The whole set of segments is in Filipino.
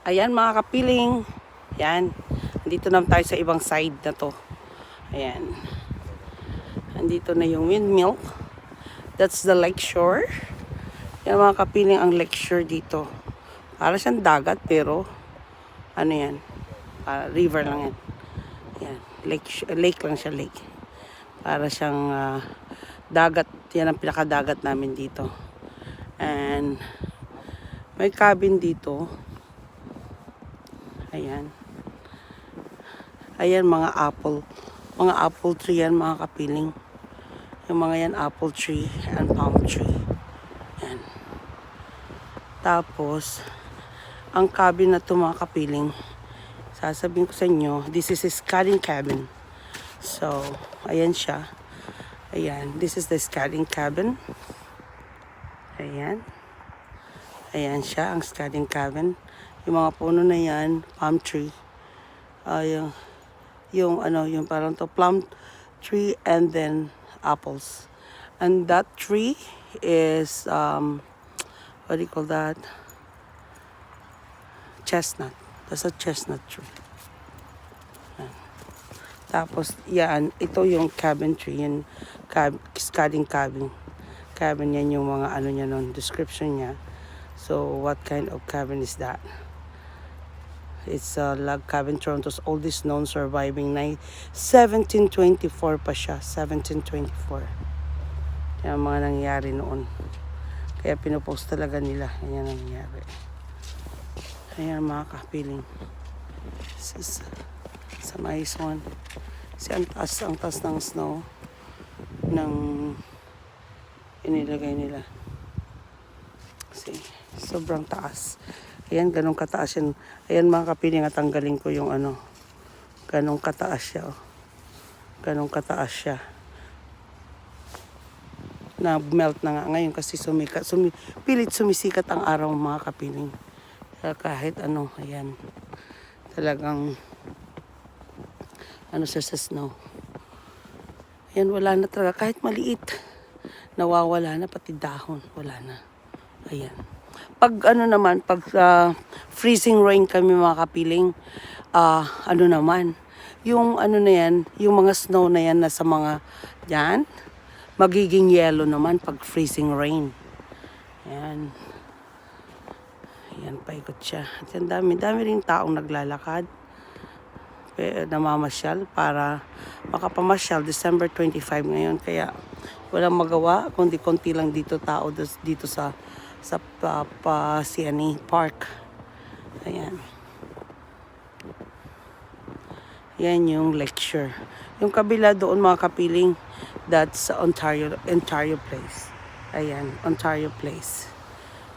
Ayan mga kapiling. Yan. Andito naman tayo sa ibang side na to. Ayan. Andito na yung windmill. That's the lake shore. Yan mga kapiling ang lake shore dito. Para siyang dagat pero ano yan? Para river lang yan. Yan. Lake, lake lang siya lake. Para siyang ah, dagat. Yan ang pinakadagat namin dito. And may cabin dito. Ayan. Ayan mga apple. Mga apple tree yan mga kapiling. Yung mga yan apple tree and palm tree. Ayan. Tapos, ang cabin na to mga kapiling, sasabihin ko sa inyo, this is a scaling cabin. So, ayan siya. Ayan, this is the scaling cabin. Ayan. Ayan siya, ang scaling cabin. Yung mga puno na yan, palm tree. Ah, yung, yung ano, yung parang to plum tree and then apples. And that tree is, um, what do you call that? Chestnut. That's a chestnut tree. Yan. Tapos, yan, ito yung cabin tree, yung cab, scaling cabin. Cabin yan yung mga ano niya nun, description niya. So, what kind of cabin is that? It's a log cabin, Toronto's oldest known surviving night. 1724 pa siya, 1724. Yan ang mga nangyari noon. Kaya pinopost talaga nila. Yan ang nangyari. Ayan mga kapiling. This is sa mais one. Kasi ang taas, ang taas ng snow ng inilagay nila. Kasi sobrang taas. Ayan, ganun kataas yan. Ayan mga kapiling tanggalin ko yung ano. Ganun kataas siya. Oh. Ganun kataas siya. Na melt na nga ngayon kasi sumikat. Sumi, pilit sumisikat ang araw mga kapiling. Kahit ano, ayan. Talagang ano siya sa snow. Ayan, wala na talaga. Kahit maliit, nawawala na pati dahon. Wala na. Ayan. Pag ano naman, pag ah, freezing rain kami mga kapiling, ah, ano naman, yung ano na yan, yung mga snow na yan na sa mga, yan, magiging yellow naman pag freezing rain. Ayan. Ayan, paikot siya. At yan, dami, dami rin taong naglalakad namamasyal para makapamasyal December 25 ngayon kaya walang magawa kundi konti lang dito tao dito sa sa pa, pa Park ayan yan yung lecture yung kabila doon mga kapiling that's Ontario Ontario Place ayan Ontario Place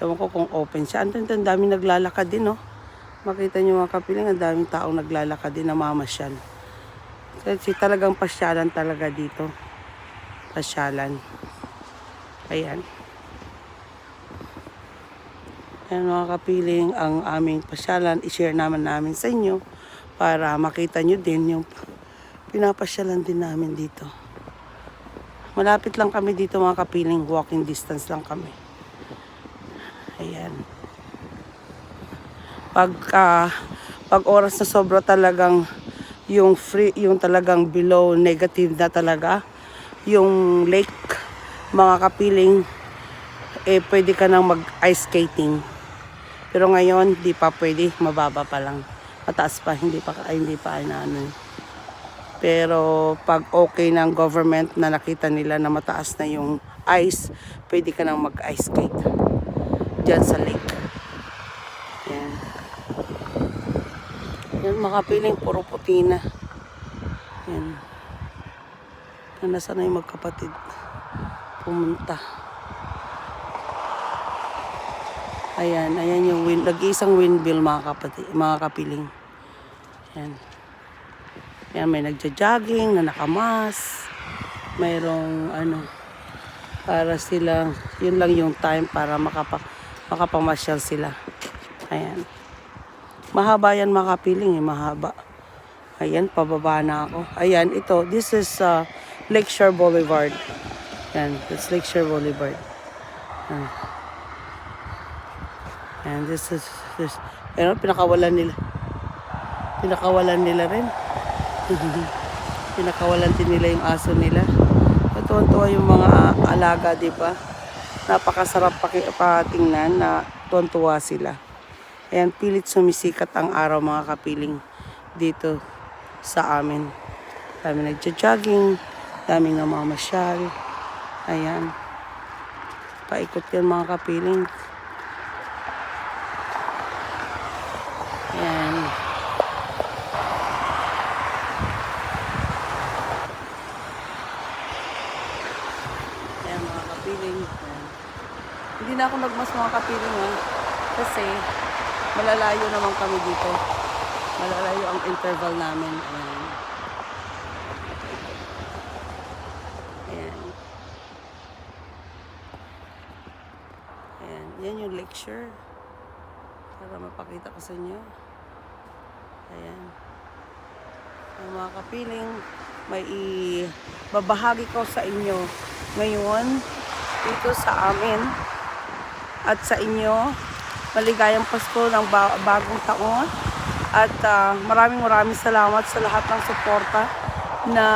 ewan ko kung open siya ang ang dami naglalakad din no Makita niyo mga kapiling, ang daming taong naglalakad din na mamasyal. Kasi talagang pasyalan talaga dito. Pasyalan. Ayan. Ayan mga kapiling, ang aming pasyalan, i-share naman namin sa inyo para makita nyo din yung pinapasyalan din namin dito. Malapit lang kami dito mga kapiling, walking distance lang kami. Ayan pag ah, pag oras na sobra talagang yung free yung talagang below negative na talaga yung lake mga kapiling eh pwede ka nang mag ice skating pero ngayon di pa pwede mababa pa lang mataas pa hindi pa ay, hindi pa ay na ano pero pag okay ng government na nakita nila na mataas na yung ice pwede ka nang mag ice skate dyan sa lake yan yan, makapiling puro puti na. Yan. Na nasa na yung magkapatid. Pumunta. Ayan, ayan yung wind, nag-iisang windmill mga kapatid, mga kapiling. Yan. Yan, may nagja-jogging na nakamas. Mayroong ano, para sila, yun lang yung time para makapa, makapamasyal sila. Ayan. Mahaba yan makapiling eh, mahaba. Ayan, pababa na ako. Ayan, ito, this is uh, Lakeshore Boulevard. Yan, that's Lakeshore Boulevard. Yan. And this is, this, Ayun, pinakawalan nila. Pinakawalan nila rin. pinakawalan din nila yung aso nila. Tuwan-tuwa yung mga alaga, di ba? Napakasarap patingnan na tuwan-tuwa sila. Ayan, pilit sumisikat ang araw mga kapiling dito sa amin. Dami nagja-jogging, daming namamasyal. Ayan. Paikot yan mga kapiling. Ayan. Ayan mga kapiling. Ayan. Hindi na ako nagmas mga kapiling ha. Kasi malalayo naman kami dito. Malalayo ang interval namin. Ayan. Ayan. Ayan. Yan yung lecture. Para mapakita ko sa inyo. Ayan. Ang mga kapiling, may ibabahagi ko sa inyo ngayon dito sa amin at sa inyo. Maligayang Pasko ng ba- bagong taon. At ah, maraming maraming salamat sa lahat ng suporta na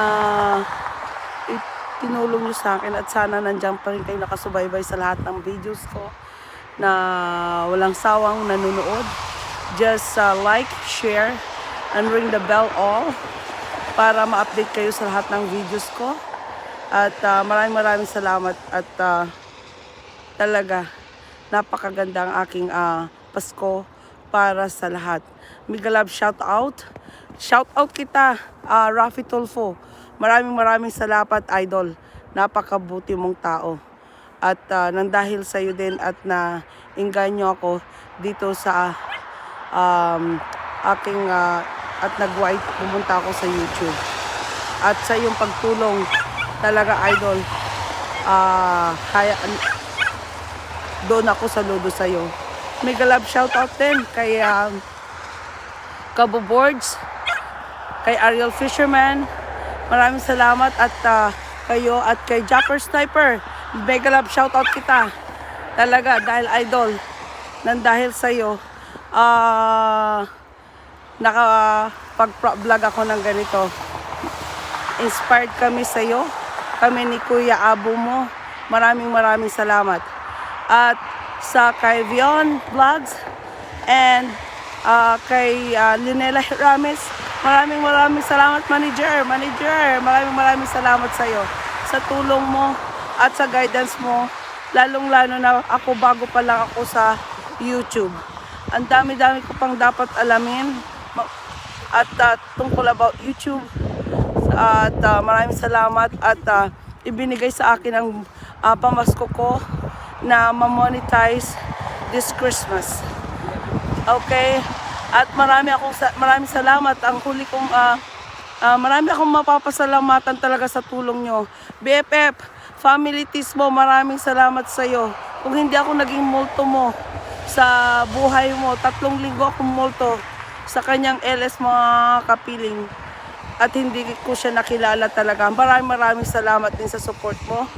tinulong nyo sa akin at sana nandiyan pa rin kayo nakasubaybay sa lahat ng videos ko na walang sawang nanonood. Just uh, like, share, and ring the bell all para ma-update kayo sa lahat ng videos ko. At uh, maraming maraming salamat at uh, talaga napakaganda ang aking uh, Pasko para sa lahat. Migalab shout out. Shout out kita, uh, Rafi Tulfo. Maraming maraming salamat, idol. Napakabuti mong tao. At uh, nang dahil sa iyo din at na inganyo ako dito sa um, aking uh, at nag-white pumunta ako sa YouTube. At sa iyong pagtulong talaga idol ah kaya doon ako sa iyo. Mega love shout out din kay um, Cabo Boards, kay Ariel Fisherman. Maraming salamat at ah, kayo at kay Japper Sniper. Mega love shout out kita. Talaga dahil idol nang dahil sa iyo ah nakapag-vlog ako ng ganito. Inspired kami sa iyo. Kami ni Kuya Abo mo. Maraming maraming salamat. At sa kay Vion Vlogs and ah, kay uh, Linela Ramis, maraming maraming salamat manager, manager. Maraming maraming salamat sa iyo sa tulong mo at sa guidance mo. Lalong-lalo na ako bago pa lang ako sa YouTube. Ang dami-dami ko pang dapat alamin at ah, tungkol about YouTube. At ah, maraming salamat at ah, ibinigay sa akin ang ah, pamasko ko na ma-monetize this Christmas. Okay? At marami akong maraming salamat. Ang huli kong ah, ah, marami akong mapapasalamatan talaga sa tulong nyo. BFF, Family Tismo, maraming salamat sa iyo. Kung hindi ako naging multo mo sa buhay mo, tatlong linggo akong multo sa kanyang LS mga kapiling at hindi ko siya nakilala talaga. Maraming maraming salamat din sa support mo.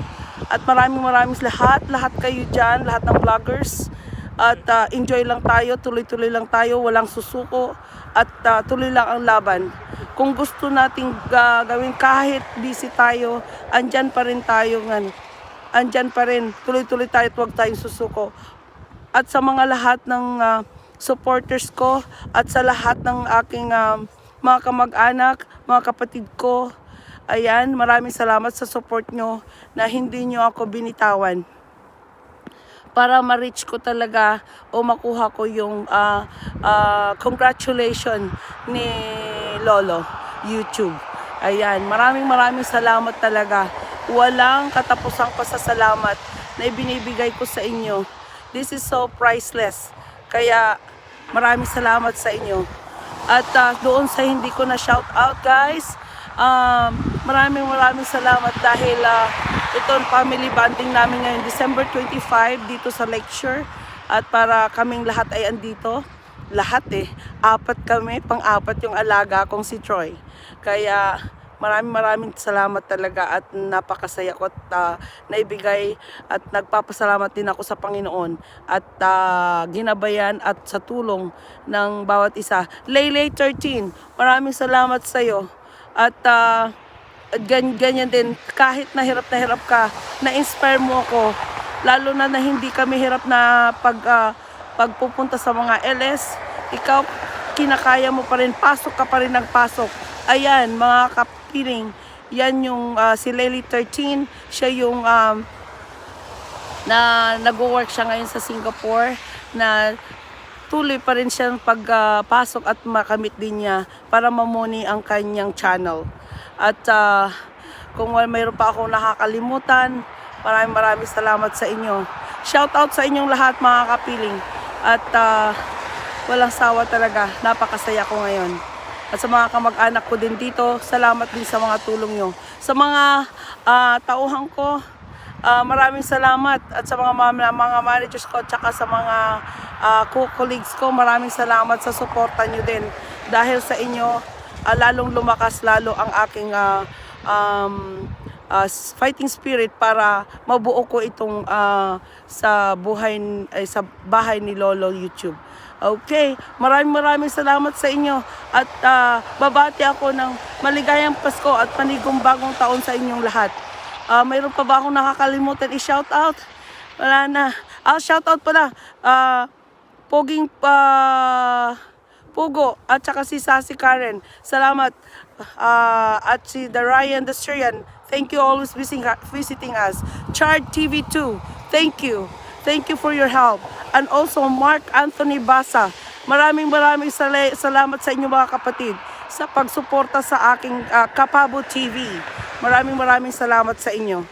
At maraming maraming lahat, lahat kayo dyan, lahat ng vloggers. At ah, enjoy lang tayo, tuloy-tuloy lang tayo, walang susuko. At ah, tuloy lang ang laban. Kung gusto nating ah, gawin kahit busy tayo, andyan pa rin tayo ngan. Andyan pa rin, tuloy-tuloy tayo at huwag tayong susuko at sa mga lahat ng ah, supporters ko at sa lahat ng aking ah, mga kamag-anak, mga kapatid ko. Ayan, maraming salamat sa support nyo na hindi nyo ako binitawan para ma-reach ko talaga o makuha ko yung ah, ah, congratulation ni Lolo YouTube. Ayan, maraming maraming salamat talaga. Walang katapusang pasasalamat na ibinibigay ko sa inyo. This is so priceless. Kaya maraming salamat sa inyo. At ah, doon sa hindi ko na shout out guys, um, maraming maraming salamat dahil ah, ito ang family bonding namin ngayon December 25 dito sa lecture at para kaming lahat ay andito. Lahat eh. Apat kami pang-apat yung alaga kong si Troy. Kaya Maraming maraming salamat talaga at napakasaya ko at ah, naibigay at nagpapasalamat din ako sa Panginoon. At ah, ginabayan at sa tulong ng bawat isa. Laylay 13, maraming salamat sa iyo. At ah, gan- ganyan din, kahit na hirap na hirap ka, na-inspire mo ako. Lalo na na hindi kami hirap na pag, ah, pagpupunta sa mga LS, ikaw kinakaya mo pa rin, pasok ka pa rin ng pasok. Ayan, mga kapiling, yan yung ah, si Lely 13, siya yung um, na nag-work siya ngayon sa Singapore na tuloy pa rin siya pagpasok at makamit din niya para mamuni ang kanyang channel. At ah, kung mayroon pa akong nakakalimutan, maraming maraming salamat sa inyo. Shout out sa inyong lahat mga kapiling. At ah, walang sawa talaga. Napakasaya ko ngayon. At sa mga kamag-anak ko din dito, salamat din sa mga tulong nyo. Sa mga ah, tauhan ko, Ah, maraming salamat at sa mga mga, mga managers ko at saka sa mga ah, co-colleagues ko, maraming salamat sa suporta nyo din. Dahil sa inyo, ah, lalong lumakas lalo ang aking ah, um, ah, fighting spirit para mabuo ko itong ah, sa buhay ay, sa bahay ni Lolo YouTube. Okay, maraming maraming salamat sa inyo at ah, babati ako ng maligayang Pasko at panigong bagong taon sa inyong lahat. Ah, mayroon pa ba akong nakakalimutan i-shout out? Wala na. Ah, shout out pala. Ah, Poging pa Pugo at saka si Sassy Karen. Salamat. Ah, at si the Syrian. Thank you always visiting, us. Chart TV2. Thank you. Thank you for your help. And also Mark Anthony Basa. Maraming maraming sala- salamat sa inyo mga kapatid sa pagsuporta sa aking ah, Kapabo TV. Maraming maraming salamat sa inyo.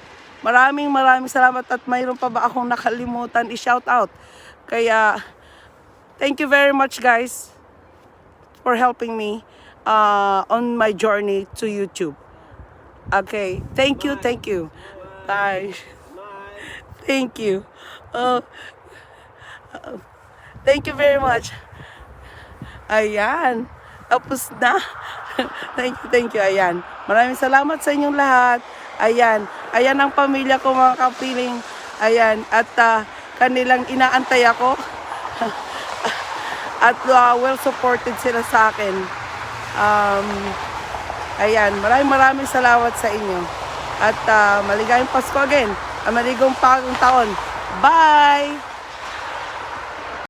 Maraming maraming salamat at mayroon pa ba akong nakalimutan i-shout out. Kaya thank you very much guys for helping me uh, on my journey to YouTube. Okay, thank you, thank you. Bye. Thank you. Uh, uh, thank you very much. Ayan. Tapos na. thank you, thank you. Ayan. Maraming salamat sa inyong lahat. Ayan. Ayan ang pamilya ko mga kapiling. Ayan. At ah, kanilang inaantay ako. At ah, well supported sila sa akin. Um, ayan. Maraming maraming salamat sa inyo. At ah, maligayang Pasko again. Ah, maligong pagong taon. Bye!